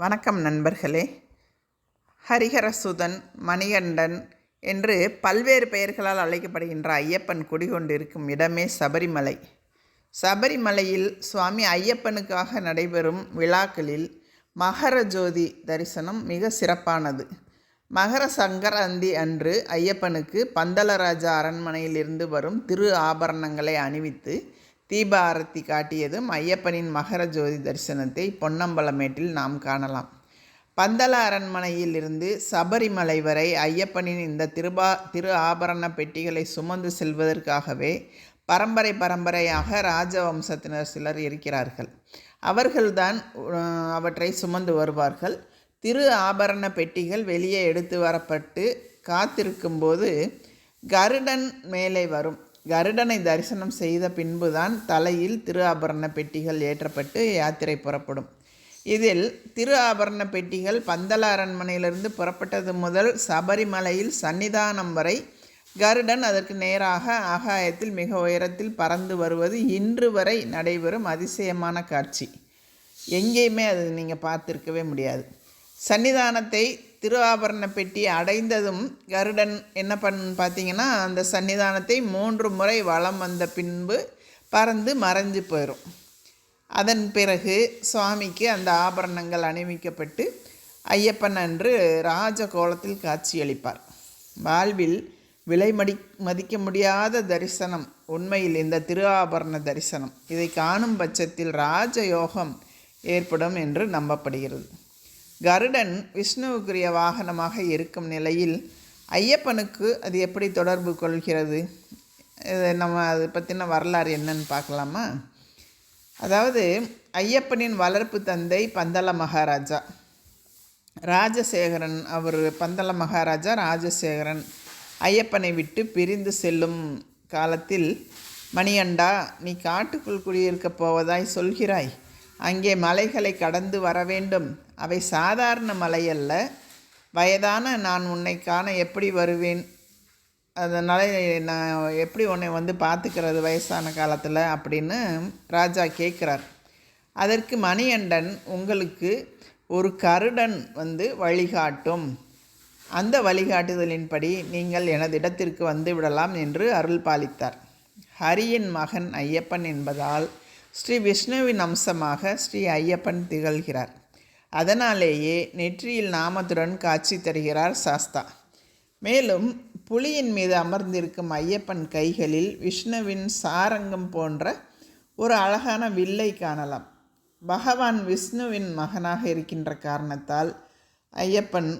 வணக்கம் நண்பர்களே. ஹரிஹரசுதன் மணிகண்டன் என்று பல்வேறு பெயர்களால் அழைக்கப்படுகின்ற ஐயப்பன் குடிகொண்டிருக்கும் இடமே சபரிமலை. சபரிமலையில் சுவாமி ஐயப்பனுக்காக நடைபெறும் விழாக்களில் மகர ஜோதி தரிசனம் மிக சிறப்பானது. மகர சங்கராந்தி அன்று ஐயப்பனுக்கு பந்தலராஜா அரண்மனையிலிருந்து வரும் திரு ஆபரணங்களை அணிவித்து தீபாரத்தி காட்டியதும் ஐயப்பனின் மகர ஜோதி தரிசனத்தை பொன்னம்பலமேட்டில் நாம் காணலாம். பந்தல அரண்மனையில் இருந்து சபரிமலை வரை ஐயப்பனின் இந்த திருபா திரு ஆபரண பெட்டிகளை சுமந்து செல்வதற்காகவே பரம்பரை பரம்பரையாக ராஜவம்சத்தினர் சிலர் இருக்கிறார்கள். அவர்கள்தான் அவற்றை சுமந்து வருவார்கள். திரு ஆபரண பெட்டிகள் வெளியே எடுத்து வரப்பட்டு காத்திருக்கும்போது கருடன் மேலே வரும். கருடனை தரிசனம் செய்த பின்புதான் தலையில் திரு ஆபரண பெட்டிகள் ஏற்றப்பட்டு யாத்திரை புறப்படும். இதில் திரு ஆபரண பெட்டிகள் பந்தல அரண்மனையிலிருந்து புறப்பட்டது முதல் சபரிமலையில் சன்னிதானம் வரை கருடன் அதற்கு நேராக ஆகாயத்தில் மிக உயரத்தில் பறந்து வருவது இன்று வரை நடைபெறும் அதிசயமான காட்சி. எங்கேயுமே அது நீங்கள் பார்த்துருக்கவே முடியாது. சன்னிதானத்தை திரு ஆபரண பெட்டி அடைந்ததும் கருடன் என்ன பண் பார்த்தீங்கன்னா அந்த சன்னிதானத்தை மூன்று முறை வலம் வந்த பின்பு பறந்து மறைஞ்சு போயிடும் அதன் பிறகு சுவாமிக்கு அந்த ஆபரணங்கள் அணிவிக்கப்பட்டு ஐயப்பன் அன்று ராஜ கோலத்தில் காட்சியளிப்பார். வாழ்வில் விலை மடி மதிக்க முடியாத தரிசனம் உண்மையில் இந்த திரு ஆபரண தரிசனம். இதை காணும் பட்சத்தில் ராஜயோகம் ஏற்படும் என்று நம்பப்படுகிறது. கருடன் விஷ்ணுவுக்குரிய வாகனமாக இருக்கும் நிலையில் ஐயப்பனுக்கு அது எப்படி தொடர்பு கொள்கிறது? இது நம்ம அதை பற்றின வரலாறு என்னன்னு பார்க்கலாமா? அதாவது ஐயப்பனின் வளர்ப்பு தந்தை பந்தள மகாராஜா. ராஜசேகரன் அவர் பந்தள மகாராஜா ராஜசேகரன். ஐயப்பனை விட்டு பிரிந்து செல்லும் காலத்தில் மணியண்டா நீ காட்டுக்குள் குடியிருக்கப் போவதாய் சொல்கிறாய். அங்கே மலைகளை கடந்து வர வேண்டும். அவை சாதாரண மலையல்ல வயதான நான் உன்னை காண எப்படி வருவேன்? அதனால் நான் எப்படி உன்னை வந்து பார்த்துக்கிறது வயசான காலத்தில்? அப்படின்னு ராஜா கேட்குறார். அதற்கு மணியண்டன் உங்களுக்கு ஒரு கருடன் வந்து வழிகாட்டும். அந்த வழிகாட்டுதலின்படி நீங்கள் எனது இடத்திற்கு வந்து விடலாம் என்று அருள் பாலித்தார். ஹரியின் மகன் ஐயப்பன் என்பதால் ஸ்ரீ விஷ்ணுவின் அம்சமாக ஸ்ரீ ஐயப்பன் திகழ்கிறார். அதனாலேயே நெற்றியில் நாமத்துடன் காட்சி தருகிறார் சாஸ்தா. மேலும் புலியின் மீது அமர்ந்திருக்கும் ஐயப்பன் கைகளில் விஷ்ணுவின் சாரங்கம் போன்ற ஒரு அழகான வில்லை காணலாம். பகவான் விஷ்ணுவின் மகனாக இருக்கின்ற காரணத்தால் ஐயப்பன்